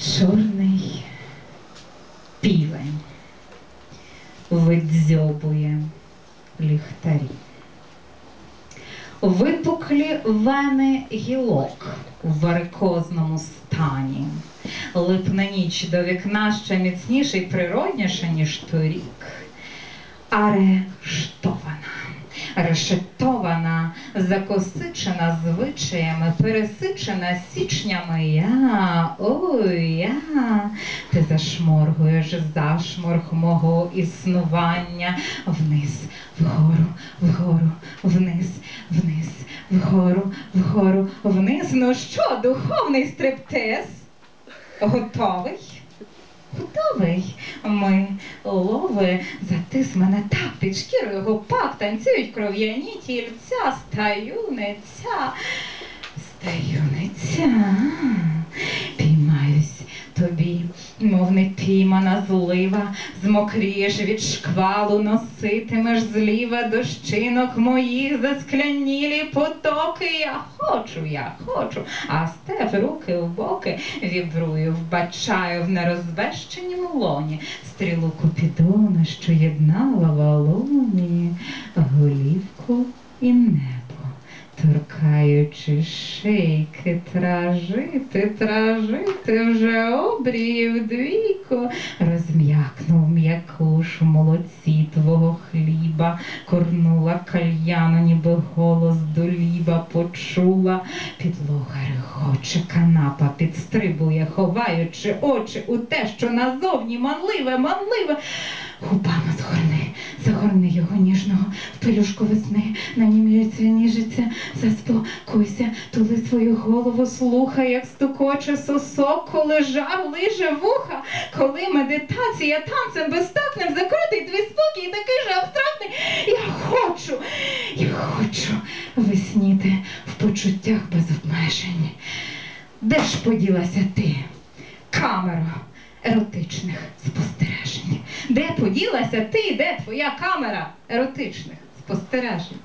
Чорний півень видзьобує ліхтарі. Випуклі вени гілок у варикозному стані. Липне ніч до вікна ще міцніше й природніше, ніж торік. Арештована, решетована, закосичена звичаями, пересичена січнями я, ой я, ти зашморгуєш зашморг мого існування вниз, вгору, вгору, вниз, вниз, вгору, вгору, вниз. Ну що, духовний стриптиз? Готовий? Готовий. Ми лови, затис мене так під шкірою гопак, танцюють кров'яні тільця, стаюниця, стаюниця. Мов не злива, змокрієш від шквалу, носитимеш зліва дощинок моїх засклянілі потоки. Я хочу, я хочу, а степ руки в боки вібрую, вбачаю в нерозбещенім лоні стрілу Купідона, що єднала валоні Торкаючи шийки, тражити, тражити вже обріїв двійко, розм'якнув м'якуш в молоці твого хліба, корнула кальяна, ніби голос доліба почула, підлога регоче, канапа підстрибує, ховаючи очі у те, що назовні манливе, манливе. Губами згорни, загорни його ніжного в пелюшку весни, наніміється, ніжиться, заспокойся, тули свою голову, слухай, як стукоче сосок, коли жар лиже вуха, коли медитація танцем безтакним закрутить твій спокій, такий же абстрактний. Я хочу, я хочу весніти в почуттях без обмежень. Де ж поділася ти, камера еротичних спостережень? Де поділася ти, де твоя камера? Еротичних спостережень?